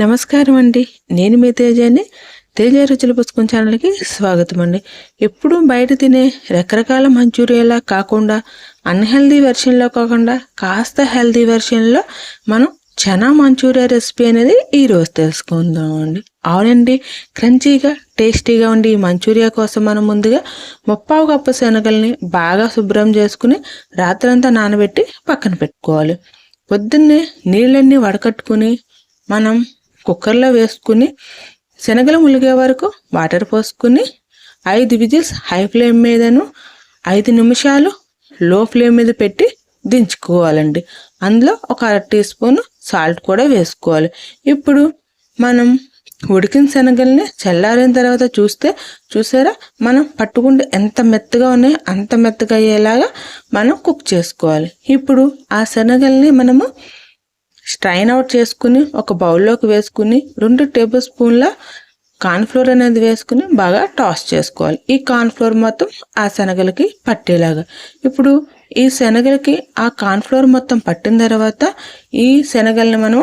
నమస్కారం అండి. నేను మీ తేజాని. తేజ రుచుల పుస్తకం ఛానల్కి స్వాగతం అండి ఎప్పుడూ బయట తినే రకరకాల మంచూరియాలా కాకుండా అన్హెల్దీ వెర్షన్లో కాకుండా కాస్త హెల్దీ వెర్షన్లో మనం చనా మంచూరియా రెసిపీ అనేది ఈరోజు తెలుసుకుందాం అండి అవునండి క్రంచీగా టేస్టీగా ఉండి ఈ మంచూరియా కోసం మనం ముందుగా ముప్పావు కప్పు శనగల్ని బాగా శుభ్రం చేసుకుని రాత్రంతా నానబెట్టి పక్కన పెట్టుకోవాలి. పొద్దున్నే నీళ్ళన్నీ వడకట్టుకుని మనం కుక్కర్లో వేసుకుని శనగలు ములిగే వరకు వాటర్ పోసుకుని ఐదు విజిల్స్ హై ఫ్లేమ్ మీదను ఐదు నిమిషాలు లో ఫ్లేమ్ మీద పెట్టి దించుకోవాలండి. అందులో ఒక అర టీ స్పూన్ సాల్ట్ కూడా వేసుకోవాలి. ఇప్పుడు మనం ఉడికిన శనగల్ని చల్లారిన తర్వాత చూస్తే చూసారా? మనం పట్టుకుంటే ఎంత మెత్తగా ఉన్నాయో అంత మెత్తగా అయ్యేలాగా మనం కుక్ చేసుకోవాలి. ఇప్పుడు ఆ శనగల్ని మనము స్ట్రైన్ అవుట్ చేసుకుని ఒక బౌల్లోకి వేసుకుని రెండు టేబుల్ స్పూన్ల కార్న్ఫ్లోర్ అనేది వేసుకుని బాగా టాస్ చేసుకోవాలి. ఈ కార్న్ఫ్లోర్ మొత్తం ఆ శనగలకి పట్టేలాగా. ఇప్పుడు ఈ శనగలకి ఆ కార్న్ఫ్లోర్ మొత్తం పట్టిన తర్వాత ఈ శనగల్ని మనం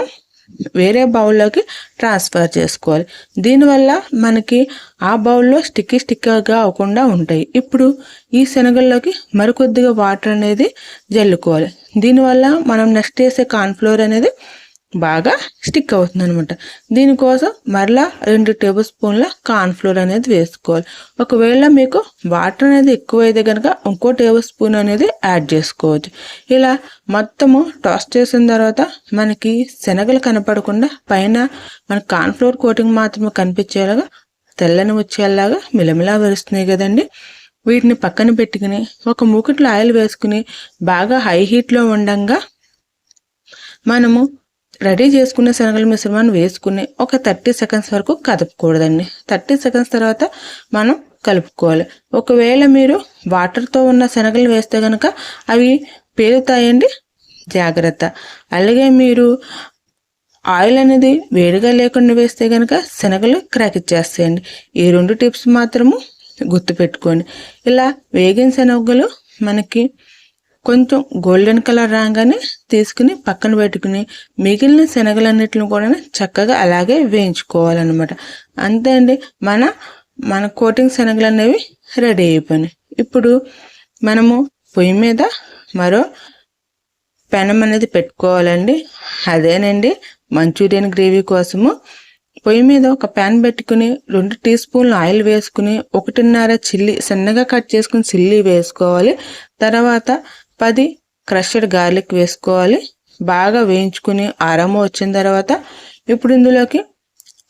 వేరే బౌల్లోకి ట్రాన్స్ఫర్ చేసుకోవాలి. దీనివల్ల మనకి ఆ బౌల్లో స్టిక్కీ స్టిక్కర్గా అవ్వకుండా ఉంటాయి. ఇప్పుడు ఈ శనగల్లోకి మరికొద్దిగా వాటర్ అనేది జల్లుకోవాలి. దీనివల్ల మనం నెక్స్ట్ వేసే కార్న్ఫ్లోర్ అనేది బాగా స్టిక్ అవుతుంది అనమాట దీనికోసం మరలా రెండు టేబుల్ స్పూన్ల కార్న్ఫ్లోర్ అనేది వేసుకోవాలి. ఒకవేళ మీకు వాటర్ అనేది ఎక్కువైతే కనుక ఇంకో టేబుల్ స్పూన్ అనేది యాడ్ చేసుకోవచ్చు. ఇలా మొత్తము టాస్ట్ చేసిన తర్వాత మనకి శనగలు కనపడకుండా పైన మన కార్న్ఫ్లోర్ కోటింగ్ మాత్రమే కనిపించేలాగా తెల్లని వచ్చేలాగా మిలమిలా వరుస్తున్నాయి కదండి. వీటిని పక్కన పెట్టుకుని ఒక మూకుట్లో ఆయిల్ వేసుకుని బాగా హై హీట్లో ఉండంగా మనము రెడీ చేసుకున్న శనగల మిశ్రమాన్ని వేసుకుని ఒక థర్టీ సెకండ్స్ వరకు కదపకూడదండి. థర్టీ సెకండ్స్ తర్వాత మనం కలుపుకోవాలి. ఒకవేళ మీరు వాటర్తో ఉన్న శనగలు వేస్తే కనుక అవి పేరుతాయండి జాగ్రత్త. అలాగే మీరు ఆయిల్ అనేది వేడిగా లేకుండా వేస్తే కనుక శనగలు క్రాక్ ఇచ్చేస్తాయండి ఈ రెండు టిప్స్ మాత్రము గుర్తుపెట్టుకోండి. ఇలా వేగిన శనగలు మనకి కొంచెం గోల్డెన్ కలర్ రాగానే తీసుకుని పక్కన పెట్టుకుని మిగిలిన శనగలన్నిటిని కూడా చక్కగా అలాగే వేయించుకోవాలన్నమాట. అంతే అండి. మన మన కోటింగ్ శనగలు అనేవి రెడీ అయిపోయినాయి. ఇప్పుడు మనము పొయ్యి మీద మరో పెనం అనేది పెట్టుకోవాలండి. అదేనండి మంచూరియన్ గ్రేవీ కోసము. పొయ్యి మీద ఒక ప్యాన్ పెట్టుకుని రెండు టీ స్పూన్లు ఆయిల్ వేసుకుని ఒకటిన్నర చిల్లీ సన్నగా కట్ చేసుకుని చిల్లీ వేసుకోవాలి. తర్వాత పది క్రషడ్ గార్లిక్ వేసుకోవాలి. బాగా వేయించుకుని అరమ వచ్చిన తర్వాత ఇప్పుడు ఇందులోకి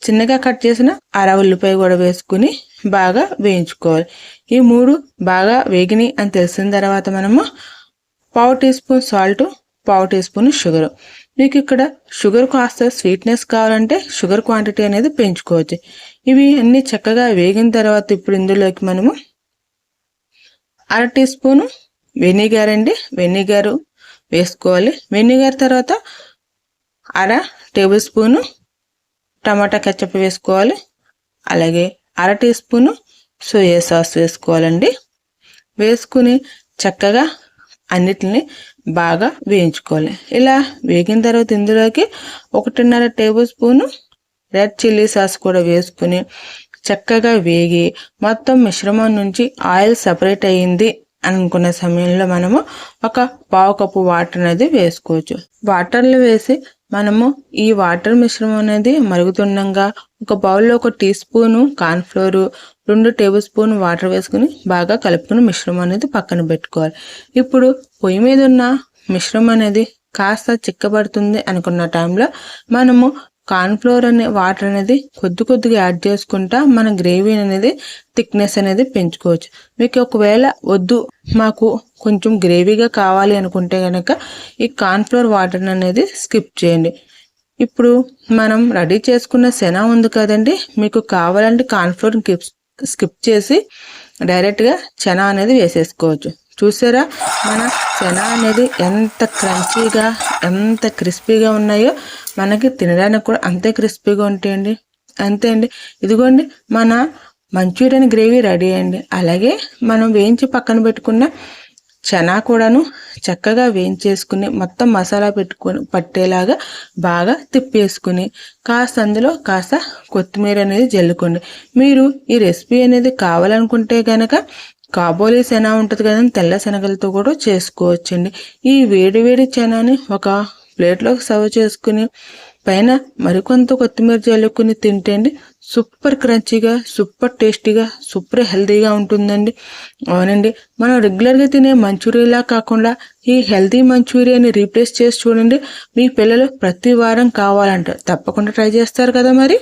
చిన్నగా కట్ చేసిన అర ఉల్లిపాయ కూడా వేసుకుని బాగా వేయించుకోవాలి. ఈ మూడు బాగా వేగినాయి అని తెలిసిన తర్వాత మనము పావు టీ స్పూన్ సాల్ట్ పావు టీ స్పూన్ షుగర్. మీకు ఇక్కడ షుగర్ కాస్త స్వీట్నెస్ కావాలంటే షుగర్ క్వాంటిటీ అనేది పెంచుకోవచ్చు. ఇవి అన్ని చక్కగా వేగిన తర్వాత ఇప్పుడు ఇందులోకి మనము అర టీ స్పూను వెనిగర్ అండి వెనిగర్ వేసుకోవాలి. వెనిగర్ తర్వాత అర టేబుల్ స్పూను టమాటా కెచ్చప్ వేసుకోవాలి. అలాగే అర టీ స్పూను సోయా సాస్ వేసుకోవాలండి. వేసుకుని చక్కగా అన్నిటిని బాగా వేయించుకోవాలి. ఇలా వేగిన తర్వాత ఇందులోకి ఒకటిన్నర tablespoon red chilli sauce కూడా వేసుకుని చక్కగా వేగి మొత్తం మిశ్రమం నుంచి ఆయిల్ సపరేట్ అయ్యింది అనుకున్న సమయంలో మనము ఒక పావు కప్పు వాటర్ అనేది వేసుకోవచ్చు. వాటర్లో వేసి మనము ఈ వాటర్ మిశ్రమం అనేది మరుగుతుండగా ఒక బౌల్లో ఒక టీ స్పూను కార్న్ఫ్లోర్ రెండు టేబుల్ స్పూన్ వాటర్ వేసుకుని బాగా కలుపుకుని మిశ్రమం అనేది పక్కన పెట్టుకోవాలి. ఇప్పుడు పొయ్యి మీద ఉన్న మిశ్రమం అనేది కాస్త చిక్కబడుతుంది అనుకున్న టైంలో మనము కార్న్ఫ్లోర్ అనే వాటర్ అనేది కొద్ది కొద్దిగా యాడ్ చేసుకుంటా మన గ్రేవీ అనేది థిక్నెస్ అనేది పెంచుకోవచ్చు. మీకు ఒకవేళ వద్దు మాకు కొంచెం గ్రేవీగా కావాలి అనుకుంటే కనుక ఈ కార్న్ఫ్లోర్ వాటర్ అనేది స్కిప్ చేయండి. ఇప్పుడు మనం రెడీ చేసుకున్న శన ఉంది కదండి మీకు కావాలంటే కార్న్ఫ్లోర్ స్కిప్ చేసి డైరెక్ట్గా చెనా అనేది వేసేసుకోవచ్చు. చూసారా? మన చనా అనేది ఎంత క్రంచీగా ఎంత క్రిస్పీగా ఉన్నాయో మనకి తినడానికి కూడా అంతే క్రిస్పీగా ఉంటాయండి. అంతే అండి. ఇదిగోండి మన మంచూరియన్ గ్రేవీ రెడీ అండి. అలాగే మనం వేయించి పక్కన పెట్టుకున్న చనా కూడాను చక్కగా వేయించేసుకుని మొత్తం మసాలా పెట్టుకొని పట్టేలాగా బాగా తిప్పేసుకుని కాస్త అందులో కాస్త కొత్తిమీర అనేది జల్లుకోండి. మీరు ఈ రెసిపీ అనేది కావాలనుకుంటే కనుక కాబోలీ శన ఉంటుంది కదండి తెల్ల శనగలతో కూడా చేసుకోవచ్చండి. ఈ వేడి వేడి చనాని ఒక ప్లేట్లోకి సర్వ్ చేసుకుని పైన మరికొంత కొత్తిమీర చల్లుకుని తింటే అండి సూపర్ క్రంచీగా సూపర్ టేస్టీగా సూపర్ హెల్తీగా ఉంటుందండి. అవునండి. మనం రెగ్యులర్గా తినే మంచూరియాలా కాకుండా ఈ హెల్తీ మంచూరియాని రీప్లేస్ చేసి చూడండి. మీ పిల్లలు ప్రతి వారం కావాలంటారు తప్పకుండా ట్రై చేస్తారు కదా మరి?